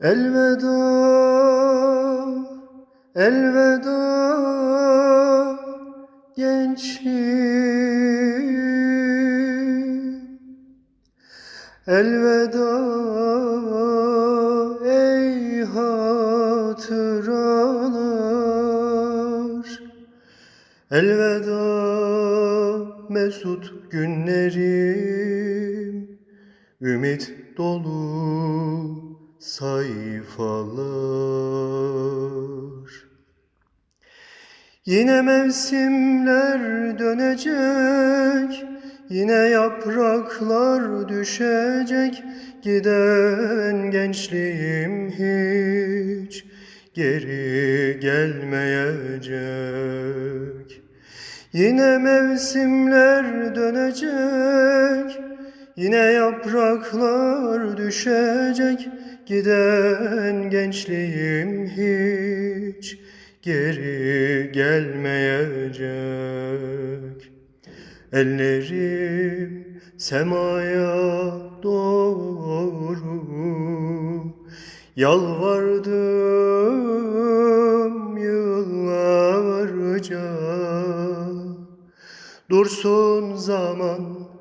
Elveda, elveda gençliğim. Elveda ey hatıralar. Elveda mesut günlerim. Ümit dolu sayfalar. Yine mevsimler dönecek Yine yapraklar düşecek. Giden gençliğim hiç geri gelmeyecek. Yine mevsimler dönecek Yine yapraklar düşecek Giden gençliğim hiç geri gelmeyecek. Ellerim semaya doğru Yalvardım yıllarca. Dursun zaman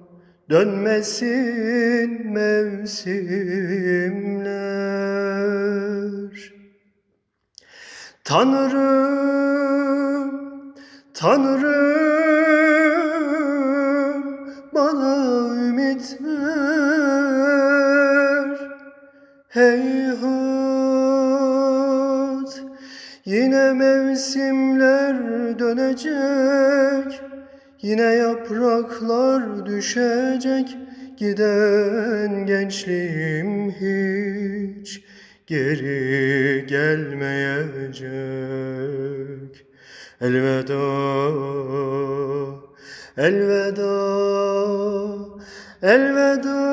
dönmesin mevsimler. Tanrım, Tanrım bana ümit ver Heyhat yine mevsimler dönecek Yine yapraklar düşecek Giden gençliğim hiç geri gelmeyecek. Elveda, elveda, elveda